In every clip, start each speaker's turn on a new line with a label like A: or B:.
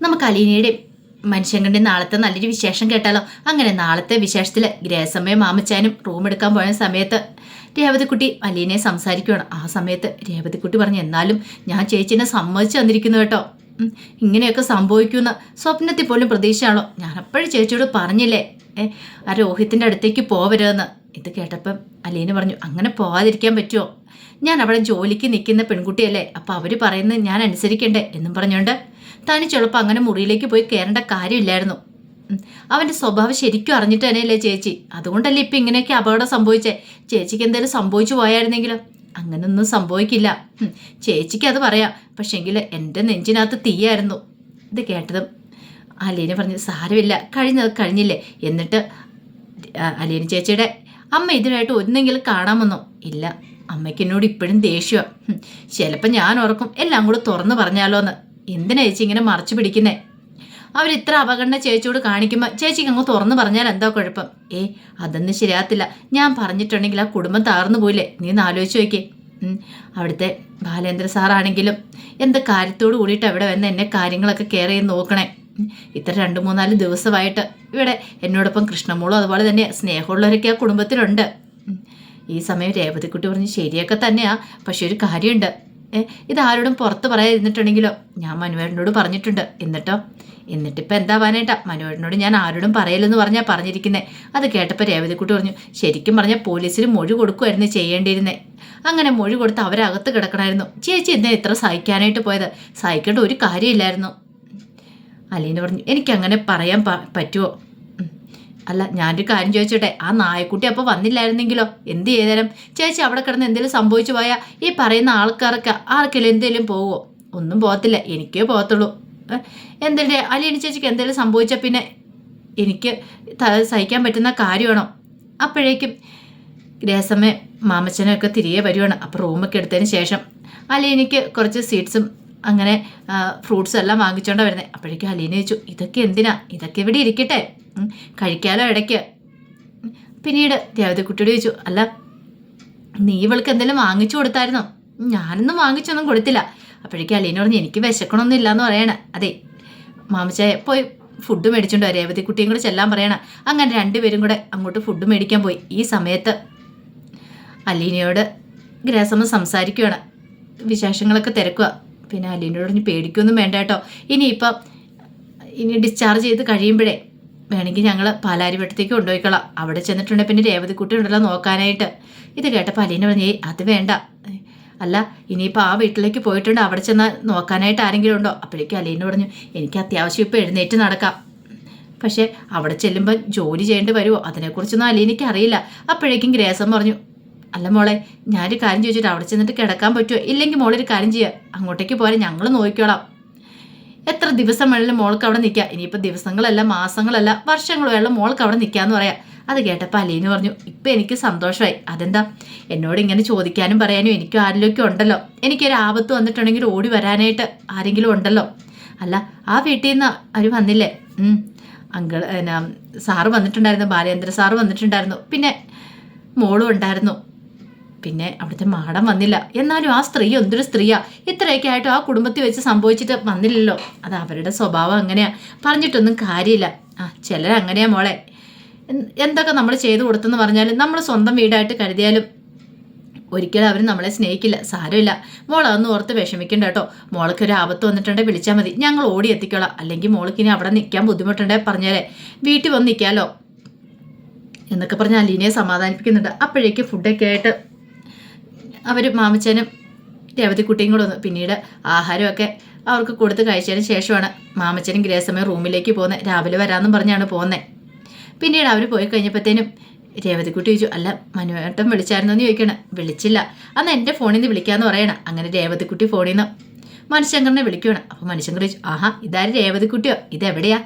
A: നമുക്ക് അലീനയുടെയും മനുഷ്യൻകണ്ടി നാളത്തെ നല്ലൊരു വിശേഷം കേട്ടാലോ? അങ്ങനെ നാളത്തെ വിശേഷത്തിൽ ഗ്രഹസമയം മാമച്ചാനും റൂം എടുക്കാൻ പോയ സമയത്ത് രേവതിക്കുട്ടി അലീനയെ സംസാരിക്കുകയാണ് ആ സമയത്ത് രേവതിക്കുട്ടി പറഞ്ഞു എന്നാലും ഞാൻ ചേച്ചിനെ സമ്മതിച്ചു തന്നിരിക്കുന്നു കേട്ടോ. ഇങ്ങനെയൊക്കെ സംഭവിക്കുമെന്ന് സ്വപ്നത്തിൽ പോലും പ്രതീക്ഷയാണോ? ഞാനപ്പോഴും ചേച്ചിയോട് പറഞ്ഞില്ലേ ഏ ആ രോഹിത്തിന്റെ അടുത്തേക്ക് പോവരുതെന്ന്. ഇത് കേട്ടപ്പം അലീന പറഞ്ഞു അങ്ങനെ പോവാതിരിക്കാൻ പറ്റുമോ ഞാൻ അവിടെ ജോലിക്ക് നിൽക്കുന്ന പെൺകുട്ടിയല്ലേ അപ്പോൾ അവർ പറയുന്നത് ഞാൻ അനുസരിക്കണ്ടേ? എന്നും പറഞ്ഞുകൊണ്ട് തനിച്ചുള്ളപ്പോൾ അങ്ങനെ മുറിയിലേക്ക് പോയി കയറേണ്ട കാര്യമില്ലായിരുന്നു. അവന്റെ സ്വഭാവം ശരിക്കും അറിഞ്ഞിട്ട് തന്നെയല്ലേ ചേച്ചി? അതുകൊണ്ടല്ലേ ഇപ്പം ഇങ്ങനെയൊക്കെ അപകടം സംഭവിച്ചേ? ചേച്ചിക്ക് എന്തെങ്കിലും സംഭവിച്ചു പോയായിരുന്നെങ്കിലോ? അങ്ങനൊന്നും സംഭവിക്കില്ല. ചേച്ചിക്ക് അത് പറയാം. പക്ഷേങ്കിൽ എന്റെ നെഞ്ചിനകത്ത് തീയായിരുന്നു. ഇത് കേട്ടതും അലീന പറഞ്ഞു സാരമില്ല. കഴിഞ്ഞത് കഴിഞ്ഞില്ലേ? എന്നിട്ട് അലീന ചേച്ചിയുടെ അമ്മ ഇതിനായിട്ട് ഒന്നെങ്കിലും കാണാമെന്നോ ഇല്ല. അമ്മയ്ക്കെന്നോട് ഇപ്പോഴും ദേഷ്യമാണ് ചിലപ്പോൾ ഞാൻ ഓർക്കും എല്ലാം കൂടെ തുറന്നു പറഞ്ഞാലോ എന്ന് എന്തിനാ ചേച്ചി ഇങ്ങനെ മറച്ചു പിടിക്കുന്നേ? അവർ ഇത്ര അവഗണന ചേച്ചിയോട് കാണിക്കുമ്പോൾ ചേച്ചിക്ക് അങ്ങ് തുറന്നു പറഞ്ഞാൽ എന്താ കുഴപ്പം? ഏ അതൊന്നും ശരിയാകത്തില്ല. ഞാൻ പറഞ്ഞിട്ടുണ്ടെങ്കിൽ ആ കുടുംബം താർന്നു പോയില്ലേ? നീ ഒന്ന് ആലോചിച്ച് നോക്കേ അവിടുത്തെ ബാലേന്ദ്ര സാറാണെങ്കിലും എന്ത് കാര്യത്തോട് കൂടിയിട്ട് അവിടെ വന്ന് എന്നെ കാര്യങ്ങളൊക്കെ കെയർ ചെയ്ത് നോക്കണേ? ഇത്ര രണ്ട് മൂന്നാൽ ദിവസമായിട്ട് ഇവിടെ എന്നോടൊപ്പം കൃഷ്ണമോളും അതുപോലെ തന്നെ സ്നേഹമുള്ളവരൊക്കെ ആ കുടുംബത്തിലുണ്ട്. ഈ സമയം രേവതിക്കുട്ടി പറഞ്ഞ് ശരിയൊക്കെ തന്നെയാ. പക്ഷെ ഒരു കാര്യമുണ്ട്. ഇത് ആരോടും പുറത്ത് പറയാതിരുന്നിട്ടുണ്ടെങ്കിലോ? ഞാൻ മനുവേട്ടനോട് പറഞ്ഞിട്ടുണ്ട്. എന്നിട്ടോ? എന്നിട്ടിപ്പോൾ എന്താ പാനേട്ടാ മനുവേട്ടനോട് ഞാൻ ആരോടും പറയലെന്ന് പറഞ്ഞാൽ പറഞ്ഞിരിക്കുന്നത് അത് കേട്ടപ്പോൾ രേവതിക്കുട്ടി പറഞ്ഞു ശരിക്കും പറഞ്ഞാൽ പോലീസിന് മൊഴി കൊടുക്കുമായിരുന്നു ചെയ്യേണ്ടിയിരുന്നേ. അങ്ങനെ മൊഴി കൊടുത്ത് അവരകത്ത് കിടക്കണമായിരുന്നു ചേച്ചി എന്താ ഇത്ര സഹിക്കാനായിട്ട് പോയത്? സഹിക്കേണ്ട ഒരു കാര്യമില്ലായിരുന്നു. അലീന പറഞ്ഞു എനിക്കങ്ങനെ പറയാൻ പറ്റുമോ. അല്ല ഞാനൊരു കാര്യം ചോദിച്ചോട്ടെ. ആ നായക്കുട്ടി അപ്പോൾ വന്നില്ലായിരുന്നെങ്കിലോ? എന്ത് ചെയ്തേരം? ചേച്ചി അവിടെ കിടന്ന് എന്തെങ്കിലും സംഭവിച്ചു പോയാൽ ഈ പറയുന്ന ആൾക്കാർക്ക് ആർക്കെങ്കിലും എന്തെങ്കിലും പോവോ? ഒന്നും പോകത്തില്ല. എനിക്കേ പോകത്തുള്ളൂ. എന്തിന്റെ അലീന ചേച്ചിക്ക് എന്തെങ്കിലും സംഭവിച്ചാൽ പിന്നെ എനിക്ക് സഹിക്കാൻ പറ്റുന്ന കാര്യമാണോ? അപ്പോഴേക്കും ഗ്രഹസമയം മാമച്ചനൊക്കെ തിരികെ വരുവാണ്. അപ്പോൾ റൂമൊക്കെ എടുത്തതിന് ശേഷം അലീനയ്ക്ക് കുറച്ച് സീഡ്സും അങ്ങനെ ഫ്രൂട്ട്സും എല്ലാം വാങ്ങിച്ചുകൊണ്ടാണ് വരുന്നത് അപ്പോഴേക്കും അലീന ചോദിച്ചു ഇതൊക്കെ എന്തിനാ? ഇതൊക്കെ ഇവിടെ ഇരിക്കട്ടെ. കഴിക്കാലോ ഇടയ്ക്ക്. പിന്നീട് രേവതിക്കുട്ടിയോട് ചോദിച്ചു അല്ല നീ ഇവൾക്ക് എന്തെങ്കിലും വാങ്ങിച്ചു കൊടുത്തായിരുന്നോ? ഞാനൊന്നും വാങ്ങിച്ചൊന്നും കൊടുത്തില്ല. അപ്പോഴേക്കും അലീന പറഞ്ഞു എനിക്ക് വിശക്കണമൊന്നും ഇല്ലാന്ന് പറയണേ. അതെ. മാമച്ചായ പോയി ഫുഡ് മേടിച്ചുകൊണ്ട് രേവതിക്കുട്ടിയും കൂടെ ചെല്ലാൻ പറയണം. അങ്ങനെ രണ്ടുപേരും കൂടെ അങ്ങോട്ട് ഫുഡ് മേടിക്കാൻ പോയി. ഈ സമയത്ത് അലീനയോട് ഗ്രഹസമ സംസാരിക്കുകയാണ് വിശേഷങ്ങളൊക്കെ തിരക്കുക പിന്നെ അലീനയോട് പറഞ്ഞ് പേടിക്കൊന്നും വേണ്ട കേട്ടോ. ഇനിയിപ്പം ഇനി ഡിസ്ചാർജ് ചെയ്ത് കഴിയുമ്പോഴേ വേണമെങ്കിൽ ഞങ്ങൾ പാലാരിവട്ടത്തേക്ക് കൊണ്ടുപോയിക്കളാം. അവിടെ ചെന്നിട്ടുണ്ടെങ്കിൽ പിന്നെ രേവതിക്കുട്ടി ഉണ്ടല്ലോ നോക്കാനായിട്ട്. ഇത് കേട്ടപ്പോൾ അലീന പറഞ്ഞു അത് വേണ്ട. അല്ല ഇനിയിപ്പോൾ ആ വീട്ടിലേക്ക് പോയിട്ടുണ്ട്. അവിടെ ചെന്നാൽ നോക്കാനായിട്ട് ആരെങ്കിലും ഉണ്ടോ? അപ്പോഴേക്കും അലീന പറഞ്ഞു എനിക്ക് അത്യാവശ്യം ഇപ്പോൾ എഴുന്നേറ്റ് നടക്കാം. പക്ഷേ അവിടെ ചെല്ലുമ്പോൾ ജോലി ചെയ്യേണ്ടി വരുമോ അതിനെക്കുറിച്ചൊന്നും അലീനയ്ക്ക് അറിയില്ല. അപ്പോഴേക്കും ഗ്രേസം പറഞ്ഞു അല്ല മോളെ ഞാനൊരു കാര്യം ചോദിച്ചിട്ട് അവിടെ ചെന്നിട്ട് കിടക്കാൻ പറ്റുമോ ഇല്ലെങ്കിൽ മോളൊരു കാര്യം ചെയ്യുക അങ്ങോട്ടേക്ക് പോരെ ഞങ്ങൾ നോക്കിക്കോളാം. എത്ര ദിവസം വേണമെങ്കിലും മോൾക്ക് അവിടെ നിൽക്കുക. ഇനിയിപ്പോൾ ദിവസങ്ങളല്ല മാസങ്ങളല്ല വർഷങ്ങൾ വേണം മോൾക്ക് അവിടെ നിൽക്കാന്ന് പറയാം. അത് കേട്ടപ്പോൾ അലീന് പറഞ്ഞു ഇപ്പം എനിക്ക് സന്തോഷമായി. അതെന്താ? എന്നോട് ഇങ്ങനെ ചോദിക്കാനും പറയാനും എനിക്കും ആരിലൊക്കെ ഉണ്ടല്ലോ. എനിക്കൊരു ആപത്ത് വന്നിട്ടുണ്ടെങ്കിൽ ഓടി വരാനായിട്ട് ആരെങ്കിലും ഉണ്ടല്ലോ. അല്ല ആ വീട്ടിൽ നിന്ന് അവർ വന്നില്ലേ? അങ്കിൾ എന്നാ സാറ് വന്നിട്ടുണ്ടായിരുന്നു. ബാലേന്ദ്ര സാറ് വന്നിട്ടുണ്ടായിരുന്നു. പിന്നെ മോളും ഉണ്ടായിരുന്നു. പിന്നെ അവിടുത്തെ മാടം വന്നില്ല. എന്നാലും ആ സ്ത്രീ എന്തൊരു സ്ത്രീയാ. ഇത്രയൊക്കെ ആയിട്ടും ആ കുടുംബത്തിൽ വെച്ച് സംഭവിച്ചിട്ട് വന്നില്ലല്ലോ. അത് അവരുടെ സ്വഭാവം അങ്ങനെയാ. പറഞ്ഞിട്ടൊന്നും കാര്യമില്ല. ആ ചിലരങ്ങനെയാ മോളെ. എന്ത് എന്തൊക്കെ നമ്മൾ ചെയ്തു കൊടുത്തെന്ന് പറഞ്ഞാലും നമ്മൾ സ്വന്തം വീടായിട്ട് കരുതിയാലും ഒരിക്കലും അവർ നമ്മളെ സ്നേഹിക്കില്ല. സാരമില്ല. മോൾ അതൊന്നും ഓർത്ത് വിഷമിക്കണ്ട കേട്ടോ. മോൾക്ക് ഒരു ആപത്ത് വന്നിട്ടുണ്ടെങ്കിൽ വിളിച്ചാൽ മതി. ഞങ്ങൾ ഓടി എത്തിക്കോളാം. അല്ലെങ്കിൽ മോൾക്ക് ഇനി അവിടെ നിൽക്കാൻ ബുദ്ധിമുട്ടുണ്ടെങ്കിൽ പറഞ്ഞാലേ വീട്ടിൽ വന്ന് നിൽക്കാമല്ലോ എന്നൊക്കെ പറഞ്ഞ് അലീനയെ സമാധാനിപ്പിക്കുന്നുണ്ട്. അപ്പോഴേക്ക് ഫുഡൊക്കെ ആയിട്ട് അവർ മാമച്ചനും രവതിക്കുട്ടിയും കൂടെ വന്നു. പിന്നീട് ആഹാരമൊക്കെ അവർക്ക് കൊടുത്ത് കഴിച്ചതിന് ശേഷമാണ് മാമച്ചനും ഗ്രേസമ്മയും റൂമിലേക്ക് പോകുന്നത്. രാവിലെ വരാമെന്നും പറഞ്ഞാണ് പോകുന്നത് പിന്നീട് അവർ പോയി കഴിഞ്ഞപ്പോഴത്തേനും രേവതിക്കുട്ടി ചോദിച്ചു അല്ല മനുവേട്ടം വിളിച്ചായിരുന്നോ? എന്ന് ചോദിക്കണം വിളിച്ചില്ല. അന്ന് എന്റെ ഫോണിൽ നിന്ന് വിളിക്കാമെന്ന് പറയണം. അങ്ങനെ രേവതിക്കുട്ടി ഫോണിൽ നിന്ന് മനുശങ്കറിനെ വിളിക്കുകയാണ്. അപ്പോൾ മനുശങ്കർ ചോദിച്ചു ആഹാ ഇതാര് രേവതിക്കുട്ടിയോ ഇതെവിടെയാ?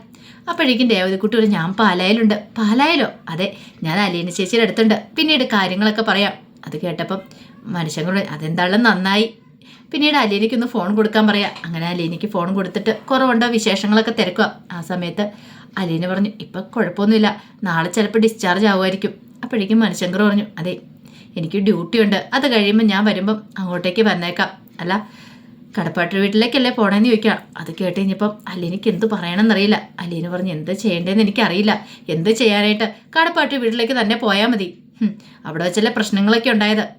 A: അപ്പോഴേക്കും രേവതിക്കുട്ടി പറഞ്ഞു ഞാൻ പാലായിലുണ്ട്. പാലായലോ? അതെ ഞാൻ അലീന ചേച്ചിയുടെ അടുത്തുണ്ട്. പിന്നീട് കാര്യങ്ങളൊക്കെ പറയാം. അത് കേട്ടപ്പം പറഞ്ഞു അതെന്തായാലും നന്നായി. പിന്നീട് അലീനയ്ക്കൊന്ന് ഫോൺ കൊടുക്കാൻ പറയാം. അങ്ങനെ അലീനയ്ക്ക് ഫോൺ കൊടുത്തിട്ട് കുറവുണ്ടോ വിശേഷങ്ങളൊക്കെ തിരക്കുക. ആ സമയത്ത് അലീന പറഞ്ഞു ഇപ്പം കുഴപ്പമൊന്നുമില്ല. നാളെ ചിലപ്പോൾ ഡിസ്ചാർജ് ആവുമായിരിക്കും. അപ്പോഴേക്കും മനുശങ്കർ പറഞ്ഞു അതെ എനിക്ക് ഡ്യൂട്ടി ഉണ്ട്. അത് കഴിയുമ്പോൾ ഞാൻ വരുമ്പം അങ്ങോട്ടേക്ക് വന്നേക്കാം. അല്ല കടപ്പാട്ട് വീട്ടിലേക്കല്ലേ പോണേന്ന് ചോദിക്കാം. അത് കേട്ട് കഴിഞ്ഞപ്പം അലീനയ്ക്ക് എന്ത് പറയണമെന്നറിയില്ല അലീന പറഞ്ഞു എന്ത് ചെയ്യേണ്ടതെന്ന് എനിക്കറിയില്ല. എന്ത് ചെയ്യാനായിട്ട്? കടപ്പാട്ട് വീട്ടിലേക്ക് തന്നെ പോയാൽ മതി. അവിടെ വെച്ചല്ലേ പ്രശ്നങ്ങളൊക്കെ ഉണ്ടായത്.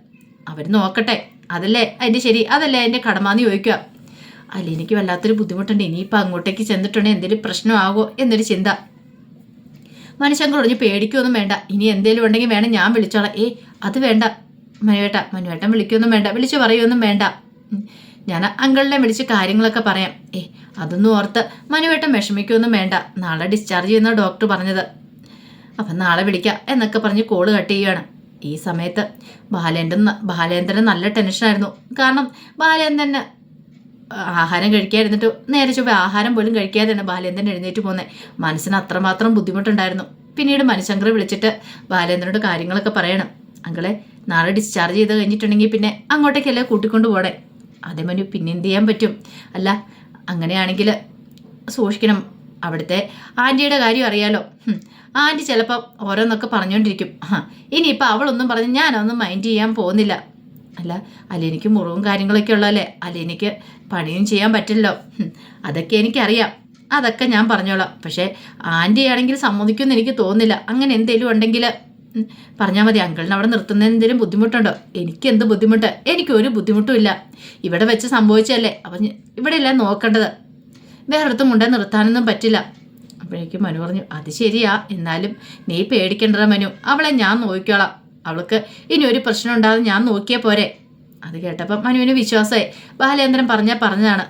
A: അവർ നോക്കട്ടെ. അതല്ലേ? അതിന്റെ ശരി. അതല്ലേ അതിന്റെ കടമാന്ന് ചോദിക്കുക. അലീനയ്ക്ക് വല്ലാത്തൊരു ബുദ്ധിമുട്ടുണ്ട്. ഇനിയിപ്പോൾ അങ്ങോട്ടേക്ക് ചെന്നിട്ടുണ്ടെങ്കിൽ എന്തെങ്കിലും പ്രശ്നമാകുമോ എന്നൊരു ചിന്ത. മനുഷ്യൻ കുറഞ്ഞ് പേടിക്കൊന്നും വേണ്ട. ഇനി എന്തെങ്കിലും ഉണ്ടെങ്കിൽ വേണം ഞാൻ വിളിച്ചോളാം ഏ അത് വേണ്ട. മനുവേട്ട മനുവേട്ടൻ വിളിക്കൊന്നും വേണ്ട. വിളിച്ച് പറയുമൊന്നും വേണ്ട. ഞാൻ അങ്കിളിനെ വിളിച്ച് കാര്യങ്ങളൊക്കെ പറയാം. ഏ അതൊന്നും ഓർത്ത് മനുവേട്ടൻ വിഷമിക്കൊന്നും വേണ്ട. നാളെ ഡിസ്ചാർജ് ചെയ്യുന്ന ഡോക്ടർ പറഞ്ഞത്. അപ്പം നാളെ വിളിക്കാം എന്നൊക്കെ പറഞ്ഞ് കോൾ കട്ട് ചെയ്യുകയാണ് ഈ സമയത്ത് ബാലേന്ദ്രൻ ബാലേന്ദ്രൻ നല്ല ടെൻഷനായിരുന്നു കാരണം ബാലേന്ദ്രന് ആഹാരം കഴിക്കാതിരുന്നിട്ട് നേരെ ചൊവ്വ ആഹാരം പോലും കഴിക്കാതെയാണ് ബാലേന്ദ്രൻ എഴുന്നേറ്റ് പോകുന്നത് മനസ്സിന് അത്രമാത്രം ബുദ്ധിമുട്ടുണ്ടായിരുന്നു. പിന്നീട് മനുശങ്കർ വിളിച്ചിട്ട് ബാലേന്ദ്രനോട് കാര്യങ്ങളൊക്കെ പറയണം. അങ്കളെ നാളെ ഡിസ്ചാർജ് ചെയ്ത് കഴിഞ്ഞിട്ടുണ്ടെങ്കിൽ പിന്നെ അങ്ങോട്ടേക്കല്ലേ കൂട്ടിക്കൊണ്ട് പോകണേ അതേമനു പിന്നെ എന്ത് ചെയ്യാൻ പറ്റും? അല്ല അങ്ങനെയാണെങ്കിൽ സൂക്ഷിക്കണം. അവിടുത്തെ ആന്റിയുടെ കാര്യം അറിയാലോ. ആന്റി ചിലപ്പം ഓരോന്നൊക്കെ പറഞ്ഞുകൊണ്ടിരിക്കും ആ ഇനിയിപ്പോൾ അവളൊന്നും പറഞ്ഞ് ഞാനൊന്നും മൈൻഡ് ചെയ്യാൻ പോകുന്നില്ല. അല്ല അല്ല എനിക്ക് മുറിവും കാര്യങ്ങളൊക്കെ ഉള്ളതല്ലേ? അല്ലെനിക്ക് പണിയും ചെയ്യാൻ പറ്റില്ലല്ലോ. അതൊക്കെ എനിക്കറിയാം. അതൊക്കെ ഞാൻ പറഞ്ഞോളാം. പക്ഷേ ആന്റി ആണെങ്കിൽ സമ്മതിക്കുമെന്ന് എനിക്ക് തോന്നുന്നില്ല. അങ്ങനെ എന്തെങ്കിലും ഉണ്ടെങ്കിൽ പറഞ്ഞാൽ മതി. അങ്കിളിന് അവിടെ നിർത്തുന്നതിന് എന്തെങ്കിലും ബുദ്ധിമുട്ടുണ്ടോ? എനിക്ക് എന്ത് ബുദ്ധിമുട്ട്? എനിക്കൊരു ബുദ്ധിമുട്ടും ഇല്ല. ഇവിടെ വെച്ച് സംഭവിച്ചല്ലേ അപ്പം ഇവിടെയല്ല നോക്കേണ്ടത്? വേറെടുത്തും മുണ്ട നിർത്താനൊന്നും പറ്റില്ല. അപ്പോഴേക്കും മനു പറഞ്ഞു അത് ശരിയാ എന്നാലും നീ പേടിക്കണ്ട മനു അവളെ ഞാൻ നോക്കിക്കോളാം. അവൾക്ക് ഇനി ഒരു പ്രശ്നം ഉണ്ടാകും ഞാൻ നോക്കിയാൽ പോരെ. അത് കേട്ടപ്പം മനുവിന് വിശ്വാസമായി. ബാലേന്ദ്രൻ പറഞ്ഞാൽ പറഞ്ഞതാണ്.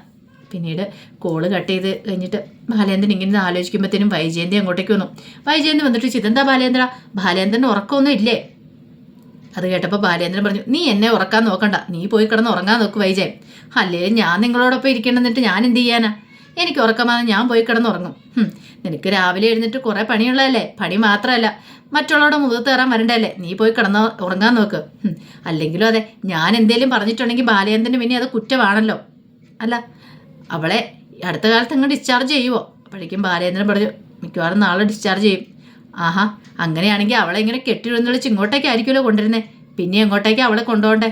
A: പിന്നീട് കോൾ കട്ട് ചെയ്ത് കഴിഞ്ഞിട്ട് ബാലേന്ദ്രൻ ഇങ്ങനെ ആലോചിക്കുമ്പോഴത്തേനും വൈജയന്തി അങ്ങോട്ടേക്ക് വന്നു. വൈജയന്തി വന്നിട്ട് ചിതെന്താ ബാലേന്ദ്ര? ബാലേന്ദ്രൻ ഉറക്കമൊന്നും ഇല്ലേ? അത് കേട്ടപ്പോൾ ബാലേന്ദ്രൻ പറഞ്ഞു നീ എന്നെ ഉറക്കാൻ നോക്കണ്ട. നീ പോയി കിടന്ന് ഉറങ്ങാൻ നോക്ക് വൈജയൻ. അല്ലേ ഞാൻ നിങ്ങളോടൊപ്പം ഇരിക്കണമെന്നിട്ട് ഞാൻ എന്ത് ചെയ്യാനാ? എനിക്ക് ഉറക്കമാണ് ഞാൻ പോയി കിടന്നുറങ്ങും. നിനക്ക് രാവിലെ എഴുന്നിട്ട് കുറേ പണിയുള്ളതല്ലേ? പണി മാത്രമല്ല. മറ്റുള്ളവരുടെ മുഖത്ത് കയറാൻ വരണ്ടല്ലേ നീ പോയി കിടന്ന് ഉറങ്ങാൻ നോക്ക്. അല്ലെങ്കിലും അതെ ഞാൻ എന്തേലും പറഞ്ഞിട്ടുണ്ടെങ്കിൽ ബാലേന്ദ്രന് പിന്നെ അത് കുറ്റമാണല്ലോ. അല്ല അവളെ അടുത്ത കാലത്ത് അങ്ങ് ഡിസ്ചാർജ് ചെയ്യുമോ അപ്പോഴേക്കും ബാലേന്ദ്രൻ പറഞ്ഞു മിക്കവാറും നാളെ ഡിസ്ചാർജ് ചെയ്യും. ആഹാ അങ്ങനെയാണെങ്കിൽ അവളെ ഇങ്ങനെ കെട്ടിഴുന്നളിച്ച് ഇങ്ങോട്ടേക്കായിരിക്കുമല്ലോ കൊണ്ടുവരുന്നത് പിന്നെ എങ്ങോട്ടേക്കാണ് അവളെ കൊണ്ടുപോകണ്ടേ?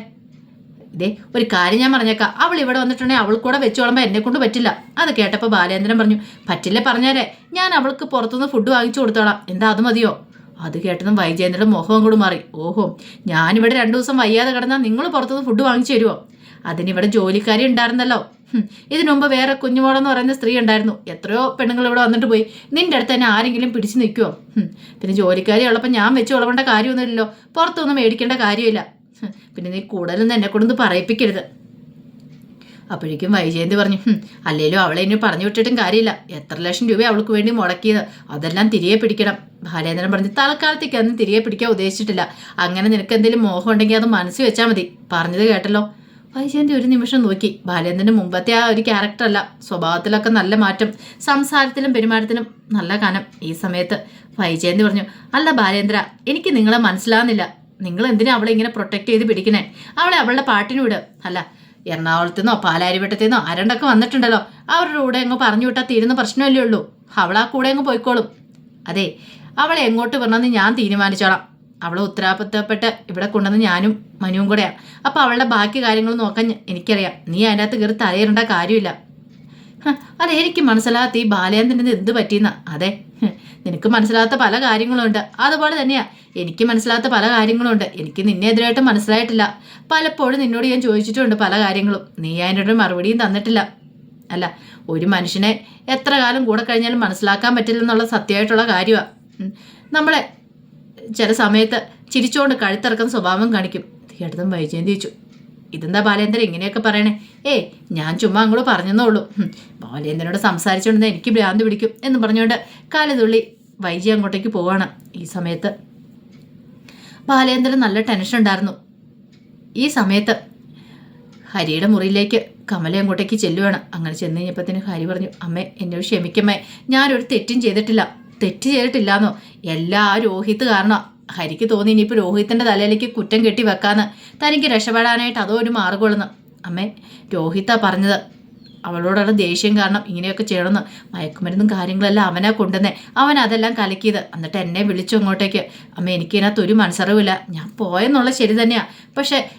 A: ഇതേ ഒരു കാര്യം ഞാൻ പറഞ്ഞേക്കാം. അവൾ ഇവിടെ വന്നിട്ടുണ്ടെങ്കിൽ അവൾ കൂടെ വെച്ചോളുമ്പോൾ എന്നെ കൊണ്ട് പറ്റില്ല. അത് കേട്ടപ്പോൾ ബാലേന്ദ്രൻ പറഞ്ഞു പറ്റില്ല പറഞ്ഞാലേ ഞാൻ അവൾക്ക് പുറത്തുനിന്ന് ഫുഡ് വാങ്ങിച്ചു കൊടുത്തോളാം. എന്താ അത് മതിയോ? അത് കേട്ടതും വൈജേന്ദ്രന്റെ മുഖം അങ്ങോട്ട് മാറി. ഓഹോ ഞാനിവിടെ രണ്ടു ദിവസം വയ്യാതെ കിടന്നാൽ നിങ്ങൾ പുറത്തുനിന്ന് ഫുഡ് വാങ്ങിച്ചു തരുമോ അതിനിവിടെ ജോലിക്കാരി ഉണ്ടായിരുന്നല്ലോ. ഇതിനുമുമ്പ് ഇതിനു മുമ്പ് വേറെ കുഞ്ഞുമോളെന്ന് പറയുന്ന സ്ത്രീ ഉണ്ടായിരുന്നു. എത്രയോ പെണ്ണുങ്ങൾ ഇവിടെ വന്നിട്ട് പോയി. നിന്റെ അടുത്ത് തന്നെ ആരെങ്കിലും പിടിച്ചു നിൽക്കുമോ പിന്നെ ജോലിക്കാരി ഉള്ളപ്പോൾ ഞാൻ വെച്ച് ഉളവേണ്ട കാര്യമൊന്നുമില്ലല്ലോ. പുറത്തൊന്നും മേടിക്കേണ്ട കാര്യമില്ല. പിന്നെ നീ കൂടുതലൊന്നും എന്നെ കൊണ്ടൊന്ന് പറയിപ്പിക്കരുത്. അപ്പോഴേക്കും വൈജയന്തി പറഞ്ഞു "ഹും, അല്ലേലും അവളെ ഇനി പറഞ്ഞു വിട്ടിട്ടും കാര്യമില്ല. എത്ര ലക്ഷം രൂപ അവൾക്ക് വേണ്ടി മുടക്കിയത്. അതെല്ലാം തിരികെ പിടിക്കണം. ബാലേന്ദ്രൻ പറഞ്ഞു തൽക്കാലത്തേക്ക് അതൊന്നും തിരികെ പിടിക്കാൻ ഉദ്ദേശിച്ചിട്ടില്ല. അങ്ങനെ നിനക്ക് എന്തെങ്കിലും മോഹം ഉണ്ടെങ്കിൽ അത് മനസ്സിൽ വെച്ചാൽ മതി. പറഞ്ഞത് കേട്ടല്ലോ. വൈജയന്തി ഒരു നിമിഷം നോക്കി. ബാലേന്ദ്രന്റെ മുമ്പത്തെ ആ ഒരു ക്യാരക്ടറല്ല സ്വഭാവത്തിലൊക്കെ നല്ല മാറ്റം സംസാരത്തിലും പെരുമാറ്റത്തിലും നല്ല കനം ഈ സമയത്ത്. വൈജയന്തി പറഞ്ഞു അല്ല ബാലേന്ദ്ര എനിക്ക് നിങ്ങളെ മനസ്സിലാവുന്നില്ല. നിങ്ങൾ എന്തിനാ അവളെ ഇങ്ങനെ പ്രൊട്ടക്ട് ചെയ്ത് പിടിക്കണേ അവളെ അവളുടെ പാട്ടിന് വിട്. അല്ല എറണാകുളത്തു നിന്നോ പാലാരിവട്ടത്തു നിന്നോ ആരണ്ടൊക്കെ വന്നിട്ടുണ്ടല്ലോ. അവരുടെ കൂടെ അങ്ങ് പറഞ്ഞു വിട്ടാൽ തീരുന്ന പ്രശ്നമല്ലേ ഉള്ളൂ. അവളാ കൂടെ അങ്ങ് പോയിക്കോളും. അതെ അവളെ എങ്ങോട്ട് വരണമെന്ന് ഞാൻ തീരുമാനിച്ചോളാം. അവളെ ഉത്തരവാദിത്തപ്പെട്ട് ഇവിടെ കൊണ്ടുവന്ന് ഞാനും മനുവും കൂടെയാണ് അപ്പോൾ അവളുടെ ബാക്കി കാര്യങ്ങൾ നോക്കാൻ എനിക്കറിയാം. നീ അതിനകത്ത് കയറി തലയിടേണ്ട കാര്യമില്ല. അതെ എനിക്ക് മനസ്സിലാകാത്ത ഈ ബാലേന്ദ്രന് എന്ത് പറ്റിയെന്ന? അതെ നിനക്ക് മനസ്സിലാത്ത പല കാര്യങ്ങളുണ്ട്. അതുപോലെ തന്നെയാ എനിക്ക് മനസ്സിലാകാത്ത പല കാര്യങ്ങളുണ്ട്. എനിക്ക് നിന്നെ എതിരായിട്ട് മനസ്സിലായിട്ടില്ല. പലപ്പോഴും നിന്നോട് ഞാൻ ചോദിച്ചിട്ടുണ്ട് പല കാര്യങ്ങളും. നീ അതിനോട് മറുപടിയും തന്നിട്ടില്ല. അല്ല ഒരു മനുഷ്യനെ എത്ര കാലം കൂടെ കഴിഞ്ഞാലും മനസ്സിലാക്കാൻ പറ്റില്ല എന്നുള്ള സത്യമായിട്ടുള്ള കാര്യമാണ് നമ്മളെ ചില സമയത്ത് ചിരിച്ചുകൊണ്ട് കഴുത്തിറക്കുന്ന സ്വഭാവം കാണിക്കും. കേട്ടതും വൈജയന്തി ചോദിച്ചു. ഇതെന്താ ബാലേന്ദ്രൻ ഇങ്ങനെയൊക്കെ പറയണേ? ഏയ് ഞാൻ ചുമ്മാ അങ്ങോട്ട് പറഞ്ഞെന്നുള്ളൂ ബാലേന്ദ്രനോട് സംസാരിച്ചുകൊണ്ട് എനിക്ക് ഭ്രാന്ത് പിടിക്കും എന്ന് പറഞ്ഞുകൊണ്ട് കാലതുള്ളി വൈജി അങ്ങോട്ടേക്ക് പോവാണ് ഈ സമയത്ത്. ബാലേന്ദ്രൻ നല്ല ടെൻഷൻ ഉണ്ടായിരുന്നു. ഈ സമയത്ത് ഹരിയുടെ മുറിയിലേക്ക് കമല അങ്ങോട്ടേക്ക് ചെല്ലുവാണ്. അങ്ങനെ ചെന്ന് കഴിഞ്ഞപ്പോഴത്തേന് ഹരി പറഞ്ഞു അമ്മേ എന്നോട് ക്ഷമിക്കമ്മേ ഞാനൊരു തെറ്റും ചെയ്തിട്ടില്ല. തെറ്റ് ചെയ്തിട്ടില്ലാന്നോ? എല്ലാ രോഹിത് കാരണം. ഹരിക്ക് തോന്നി ഇനിയിപ്പോൾ രോഹിത്തിന്റെ തലയിലേക്ക് കുറ്റം കെട്ടി വെക്കാന്ന്. തനിക്ക് രക്ഷപ്പെടാനായിട്ട് അതോ ഒരു മാർഗമുള്ളെന്ന്. അമ്മേ രോഹിത്താ പറഞ്ഞത്. അവളോടുള്ള ദേഷ്യം കാരണം ഇങ്ങനെയൊക്കെ ചെയ്യണമെന്ന്. മയക്കുമരുന്നും കാര്യങ്ങളെല്ലാം അവനാ കൊണ്ടുവന്നേ. അവൻ അതെല്ലാം കലക്കിയത്. എന്നിട്ട് എന്നെ വിളിച്ചു അങ്ങോട്ടേക്ക്. അമ്മ എനിക്കതിനകത്ത് ഒരു മനസ്സറിവില്ല. ഞാൻ പോയെന്നുള്ള ശരി തന്നെയാ. പക്ഷേ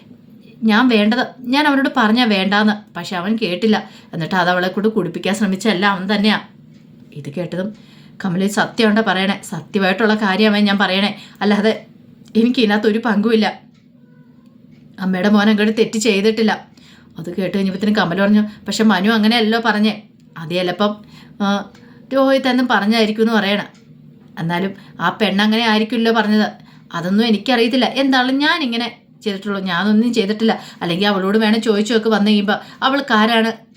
A: ഞാൻ വേണ്ടത് ഞാൻ അവനോട് പറഞ്ഞാൽ വേണ്ടാന്ന്. പക്ഷെ അവൻ കേട്ടില്ല. എന്നിട്ട് അത് അവളെ കൊണ്ട് കുടിപ്പിക്കാൻ ശ്രമിച്ചല്ല അവൻ തന്നെയാ. ഇത് കേട്ടതും കമലി സത്യമുണ്ട് പറയണേ? സത്യമായിട്ടുള്ള കാര്യമായി ഞാൻ പറയണേ. അല്ലാതെ എനിക്ക് ഇതിനകത്ത് ഒരു പങ്കുമില്ല. അമ്മയുടെ മോൻ അങ്ങോട്ട് തെറ്റ് ചെയ്തിട്ടില്ല. അത് കേട്ട് കഴിഞ്ഞപ്പോഴത്തേനും കമൽ പറഞ്ഞു പക്ഷെ മനു അങ്ങനെയല്ലോ പറഞ്ഞേ. അതേലപ്പം രോഹിത് എന്നും പറഞ്ഞായിരിക്കും എന്ന് പറയണം. എന്നാലും ആ പെണ്ണങ്ങനെ ആയിരിക്കുമല്ലോ പറഞ്ഞത്. അതൊന്നും എനിക്കറിയത്തില്ല. എന്താണ് ഞാൻ ഇങ്ങനെ ചെയ്തിട്ടുള്ളൂ. ഞാനൊന്നും ചെയ്തിട്ടില്ല. അല്ലെങ്കിൽ അവളോട് വേണം ചോദിച്ചു നോക്ക് വന്നു കഴിയുമ്പോൾ അവൾക്ക് ആരാണ്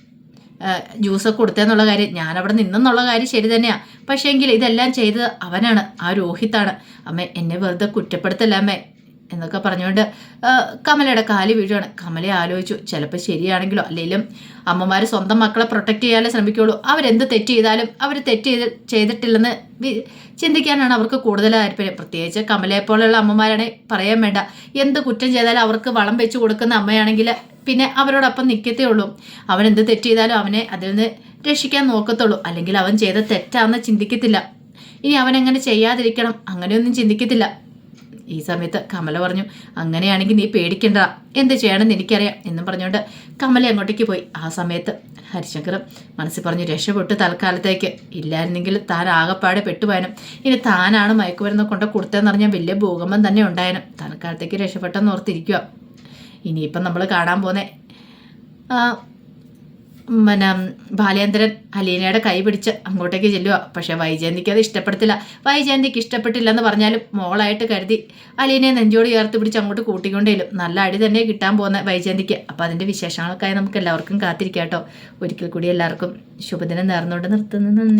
A: ജ്യൂസൊക്കെ കൊടുത്തതെന്നുള്ള കാര്യം. ഞാനവിടെ നിന്നെന്നുള്ള കാര്യം ശരി തന്നെയാണ് പക്ഷേ എങ്കിൽ ഇതെല്ലാം ചെയ്തത് അവനാണ് ആ രോഹിത്താണ്. അമ്മ എന്നെ വെറുതെ കുറ്റപ്പെടുത്തല്ല അമ്മേ? എന്നൊക്കെ പറഞ്ഞുകൊണ്ട് കമലയുടെ കാൽ വീഴുകയാണ്. കമലയെ ആലോചിച്ചു ചിലപ്പോൾ ശരിയാണെങ്കിലോ? അല്ലെങ്കിലും അമ്മമാർ സ്വന്തം മക്കളെ പ്രൊട്ടക്റ്റ് ചെയ്യാനേ ശ്രമിക്കുള്ളൂ. അവരെന്ത് തെറ്റ് ചെയ്താലും അവർ തെറ്റ് ചെയ്ത് ചെയ്തിട്ടില്ലെന്ന് ചിന്തിക്കാനാണ് അവർക്ക് കൂടുതൽ താല്പര്യം. പ്രത്യേകിച്ച് കമലയെ പോലെയുള്ള അമ്മമാരാണെങ്കിൽ പറയാൻ വേണ്ട. എന്ത് കുറ്റം ചെയ്താലും അവർക്ക് വളം വെച്ച് കൊടുക്കുന്ന അമ്മയാണെങ്കിൽ പിന്നെ അവരോടൊപ്പം നിൽക്കത്തേ ഉള്ളൂ. അവൻ എന്ത് തെറ്റ് ചെയ്താലും അവനെ അതിൽ നിന്ന് രക്ഷിക്കാൻ നോക്കത്തുള്ളൂ. അല്ലെങ്കിൽ അവൻ ചെയ്ത തെറ്റാണെന്ന് ചിന്തിക്കത്തില്ല. ഇനി അവൻ എങ്ങനെ ചെയ്യാതിരിക്കണം. അങ്ങനെയൊന്നും ചിന്തിക്കത്തില്ല. ഈ സമയത്ത് കമല പറഞ്ഞു അങ്ങനെയാണെങ്കിൽ നീ പേടിക്കണ്ട. എന്ത് ചെയ്യണമെന്ന് എനിക്കറിയാം എന്നും പറഞ്ഞുകൊണ്ട് കമല അങ്ങോട്ടേക്ക് പോയി. ആ സമയത്ത് ഹരിശങ്കർ മനസ്സിൽ പറഞ്ഞു രക്ഷപ്പെട്ടു തൽക്കാലത്തേക്ക്. ഇല്ലായിരുന്നെങ്കിൽ താൻ ആകപ്പാടെ പെട്ടുപോയനും. ഇനി താനാണ് മയക്കുമരുന്ന് കൊണ്ട് കൊടുത്തതെന്ന് പറഞ്ഞാൽ വലിയ ഭൂകമ്പം തന്നെ ഉണ്ടായനും. തൽക്കാലത്തേക്ക് രക്ഷപ്പെട്ടെന്ന് ഓർത്തിരിക്കുക ഇനിയിപ്പം നമ്മൾ കാണാൻ പോന്നെ. ആ, പിന്നെ ബാലേന്ദ്രൻ അലീനയുടെ കൈ പിടിച്ച് അങ്ങോട്ടേക്ക് ചെല്ലുക പക്ഷെ വൈജയന്തിക്ക് അത് ഇഷ്ടപ്പെടത്തില്ല വൈജയന്തിക്ക് ഇഷ്ടപ്പെട്ടില്ലെന്ന് പറഞ്ഞാലും മോളായിട്ട് കരുതി അലീനയെ നെഞ്ചോട് ചേർത്ത് പിടിച്ച് അങ്ങോട്ട് കൂട്ടിക്കൊണ്ടേലും. നല്ല അടി തന്നെ കിട്ടാൻ പോകുന്ന വൈജയന്തിക്ക്. അപ്പോൾ അതിന്റെ വിശേഷങ്ങൾക്കായി നമുക്ക് എല്ലാവർക്കും കാത്തിരിക്കാം കേട്ടോ. ഒരിക്കൽ കൂടി എല്ലാവർക്കും ശുഭദിനം നേർന്നുകൊണ്ട് നിർത്തുന്നു.